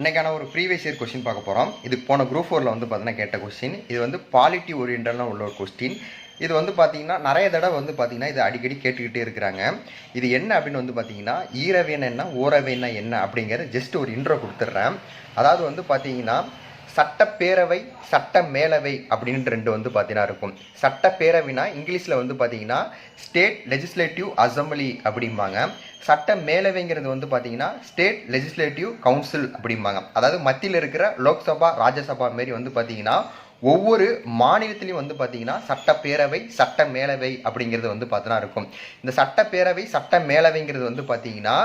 இன்றைக்கான ஒரு previous year question பார்க்க போகிறோம் இது போன குரூப் ஃபோரில் வந்து பார்த்தீங்கன்னா கேட்ட கொஸ்டின் இது வந்து பாலிட்டி ஓரியன்டலாக உள்ள ஒரு கொஸ்டின் இது வந்து பார்த்தீங்கன்னா நிறைய தடவை வந்து பார்த்தீங்கன்னா இது அடிக்கடி கேட்டுக்கிட்டே இருக்கிறாங்க. இது என்ன அப்படின்னு வந்து பார்த்தீங்கன்னா ஈரவேனா என்ன ஓரவேனா என்ன அப்படிங்கிறது ஜஸ்ட் ஒரு இன்ட்ரோ கொடுத்துட்றேன். அதாவது வந்து பார்த்தீங்கன்னா சட்டப்பேரவை சட்ட மேலவை அப்படின்ட்டு ரெண்டு வந்து பார்த்தீங்கன்னா இருக்கும். சட்டப்பேரவைனா இங்கிலீஷில் வந்து பார்த்தீங்கன்னா ஸ்டேட் லெஜிஸ்லேட்டிவ் அசம்பிளி அப்படிம்பாங்க. சட்ட மேலவைங்கிறது வந்து பார்த்தீங்கன்னா ஸ்டேட் லெஜிஸ்லேட்டிவ் கவுன்சில் அப்படிம்பாங்க. அதாவது மத்தியில் இருக்கிற லோக்சபா ராஜ்யசபா மாரி வந்து பார்த்தீங்கன்னா ஒவ்வொரு மாநிலத்திலையும் வந்து பார்த்தீங்கன்னா சட்டப்பேரவை சட்ட மேலவை அப்படிங்கிறது வந்து பார்த்தீங்கன்னா இருக்கும். இந்த சட்டப்பேரவை சட்ட மேலவைங்கிறது வந்து பார்த்தீங்கன்னா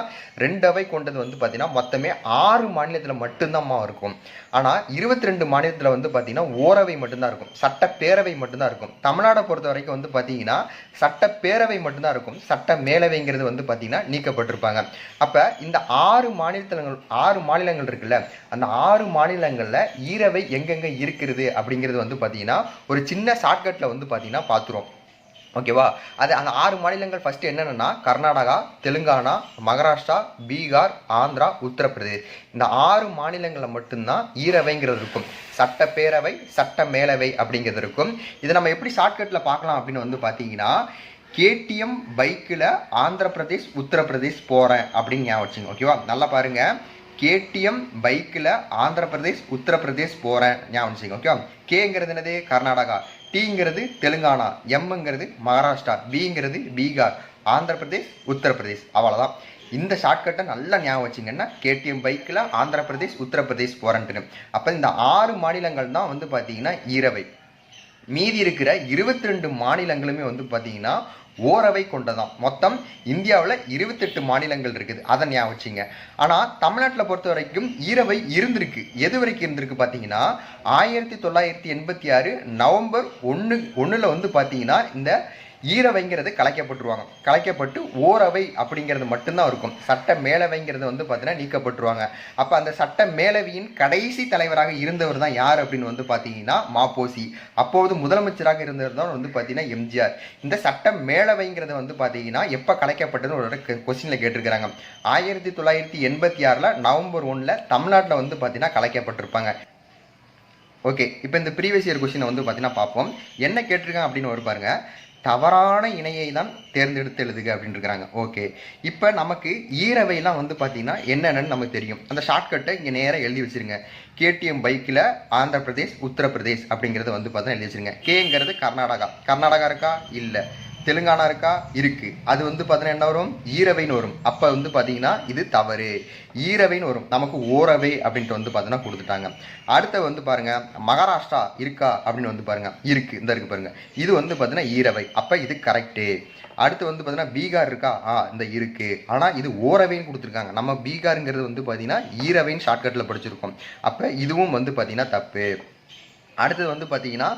ரெண்டவை கொண்டது வந்து பார்த்தீங்கன்னா மொத்தமே ஆறு மாநிலத்தில் மட்டும்தான்மா இருக்கும். ஆனால் இருபத்தி ரெண்டு மாநிலத்தில் வந்து பார்த்தீங்கன்னா ஓரவை மட்டும்தான் இருக்கும். சட்டப்பேரவை மட்டும்தான் இருக்கும். தமிழ்நாடை பொறுத்த வரைக்கும் வந்து பார்த்தீங்கன்னா சட்டப்பேரவை மட்டும்தான் இருக்கும். சட்ட மேலவைங்கிறது வந்து பார்த்தீங்கன்னா நீக்கப்பட்டிருப்பாங்க. அப்போ இந்த ஆறு மாநிலத்தில் ஆறு மாநிலங்கள் இருக்குல்ல அந்த ஆறு மாநிலங்களில் ஈரவை எங்கெங்கே இருக்கிறது அப்படிங்கிறது வந்து பார்த்தீங்கன்னா ஒரு சின்ன ஷார்ட்கட்டில் வந்து பார்த்தீங்கன்னா பார்த்துருவோம் ஓகேவா அது அந்த ஆறு மாநிலங்கள் ஃபஸ்ட்டு என்னென்னா கர்நாடகா தெலுங்கானா மகாராஷ்டிரா பீகார் ஆந்திரா உத்தரப்பிரதேஷ். இந்த ஆறு மாநிலங்களில் மட்டும்தான் ஈரவைங்கிறது இருக்கும். சட்டப்பேரவை சட்ட மேலவை அப்படிங்கிறது இருக்கும். இதை நம்ம எப்படி ஷார்ட்கட்டில் பார்க்கலாம் அப்படின்னு வந்து பார்த்தீங்கன்னா கேடிஎம் பைக்கில் ஆந்திர பிரதேஷ் உத்தரப்பிரதேஷ் போகிறேன் அப்படின்னு ஞாபகம் வச்சுங்க ஓகேவா நல்லா பாருங்கள் கேடிஎம் பைக்கில் ஆந்திர பிரதேஷ் உத்தரப்பிரதேஷ் போகிறேன் ஞாபகம் வச்சுங்க ஓகேவா கேங்கிறது என்னது? கர்நாடகா. டீங்கிறது தெலுங்கானா. எம்ங்கிறது மகாராஷ்டிரா. பிங்கிறது பீகார். ஆந்திர பிரதேஷ் உத்தரப்பிரதேஷ். அவ்வளோதான் இந்த ஷார்ட்கட்டை நல்லா ஞாபகம் வச்சிங்கன்னா கேடிஎம் பைக்கில் ஆந்திர பிரதேஷ் உத்தரப்பிரதேஷ் போகிறேன்ட்டுன்னு அப்போ இந்த ஆறு மாநிலங்கள் தான் வந்து பார்த்தீங்கன்னா ஈரவை மீதி இருக்கிற இருபத்தி ரெண்டு மாநிலங்களுமே வந்து பார்த்தீங்கன்னா ஓரவை கொண்டதாம். மொத்தம் இந்தியாவில் இருபத்தெட்டு மாநிலங்கள் இருக்குது. அதை ஞாபகம் வச்சுங்க. ஆனால் தமிழ்நாட்டில் பொறுத்த வரைக்கும் ஈரவை இருந்திருக்கு. எது வரைக்கும் இருந்திருக்கு பார்த்தீங்கன்னா ஆயிரத்தி தொள்ளாயிரத்தி எண்பத்தி ஆறு நவம்பர் ஒன்று ஒன்றில் வந்து பார்த்தீங்கன்னா இந்த ஈரவைங்கிறது கலைக்கப்பட்டுருவாங்க. கலைக்கப்பட்டு ஓரவை அப்படிங்கிறது மட்டும்தான் இருக்கும். சட்ட மேலவைங்கிறது வந்து பார்த்தீங்கன்னா நீக்கப்பட்டுருவாங்க. அப்போ அந்த சட்ட மேலவையின் கடைசி தலைவராக இருந்தவர் தான் யார் அப்படின்னு வந்து பார்த்தீங்கன்னா மாப்போசி. அப்போது முதலமைச்சராக இருந்தவர் தான் வந்து பார்த்தீங்கன்னா எம்ஜிஆர். இந்த சட்ட மேலவைங்கிறது வந்து பார்த்தீங்கன்னா எப்போ கலைக்கப்பட்டதுன்னு ஒரு கொஸ்டினில் கேட்டிருக்கிறாங்க. ஆயிரத்தி தொள்ளாயிரத்தி எண்பத்தி ஆறில் நவம்பர் ஒன்றில் தமிழ்நாட்டில் வந்து பார்த்தீங்கன்னா கலைக்கப்பட்டிருப்பாங்க. ஓகே இப்போ இந்த ப்ரீவியஸ் இயர் கொஸ்டினை வந்து பார்த்தீங்கன்னா பார்ப்போம். என்ன கேட்டிருக்காங்க அப்படின்னு ஒரு பாருங்கள் தவறான இணையை தான் தேர்ந்தெடுத்து எழுதுக அப்படின்னு இருக்கிறாங்க ஓகே இப்போ நமக்கு ஈரவையெல்லாம் வந்து பார்த்தீங்கன்னா என்னென்னு நமக்கு தெரியும். அந்த ஷார்ட்கட்டை இங்கே நேராக எழுதி வச்சிருங்க. கேடிஎம் பைக்கில் ஆந்திர பிரதேஷ் உத்தரப்பிரதேஷ் அப்படிங்கிறத வந்து பார்த்தீங்கன்னா எழுதி வச்சிருங்க. கேங்கிறது கர்நாடகா. கர்நாடகா இருக்கா? இல்லை. தெலுங்கானா இருக்கா? இருக்கு. அது வந்து பார்த்தீங்கன்னா என்ன வரும்? ஈரவைன்னு வரும். அப்போ வந்து பார்த்தீங்கன்னா இது தவறு. ஈரவைன்னு வரும். நமக்கு ஓரவை அப்படின்ட்டு வந்து பார்த்தீங்கன்னா கொடுத்துட்டாங்க. அடுத்த வந்து பாருங்க மகாராஷ்டிரா இருக்கா அப்படின்னு வந்து பாருங்க. இருக்கு. இந்த இருக்கு பாருங்கள் இது வந்து பார்த்தீங்கன்னா ஈரவை. அப்போ இது கரெக்டு அடுத்து வந்து பார்த்தீங்கன்னா பீகார் இருக்கா? ஆ இந்த இருக்கு. ஆனால் இது ஓரவைன்னு கொடுத்துருக்காங்க. நம்ம பீகாருங்கிறது வந்து பார்த்தீங்கன்னா ஈரவைன்னு ஷார்ட்கட்டில் படிச்சிருக்கோம். அப்போ இதுவும் வந்து பார்த்தீங்கன்னா தப்பு. அடுத்தது வந்து பார்த்தீங்கன்னா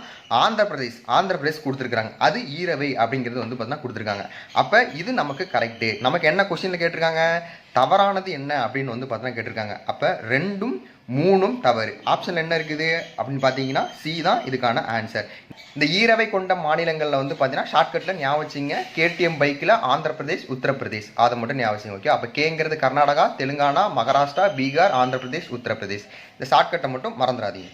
ஆந்திர பிரதேஷ் ஆந்திர பிரதேஷ் கொடுத்துருக்காங்க அது ஈரவை அப்படிங்கிறது வந்து பார்த்தீங்கன்னா கொடுத்துருக்காங்க. அப்போ இது நமக்கு கரெக்டு நமக்கு என்ன கொஸ்டினில் கேட்டிருக்காங்க? தவறானது என்ன அப்படின்னு வந்து பார்த்தீங்கன்னா கேட்டிருக்காங்க. அப்போ ரெண்டும் மூணும் தவறு. ஆப்ஷன் என்ன இருக்குது அப்படின்னு பார்த்தீங்கன்னா சி தான் இதுக்கான ஆன்சர் இந்த ஈரவை கொண்ட மாநிலங்களில் வந்து பார்த்தீங்கன்னா ஷார்ட்கட்டில் ஞாபகம் வச்சுங்க. கேடிஎம் பைக்கில் ஆந்திர பிரதேஷ் உத்தரப்பிரதேஷ். அதை மட்டும் ஞாபகம் வச்சுங்க ஓகே அப்போ கேங்கிறது கர்நாடகா தெலுங்கானா மகாராஷ்டிரா பீகார் ஆந்திர பிரதேஷ் உத்தரப்பிரதேஷ். இந்த ஷார்ட்கட்டை மட்டும் மறந்துடாதீங்க.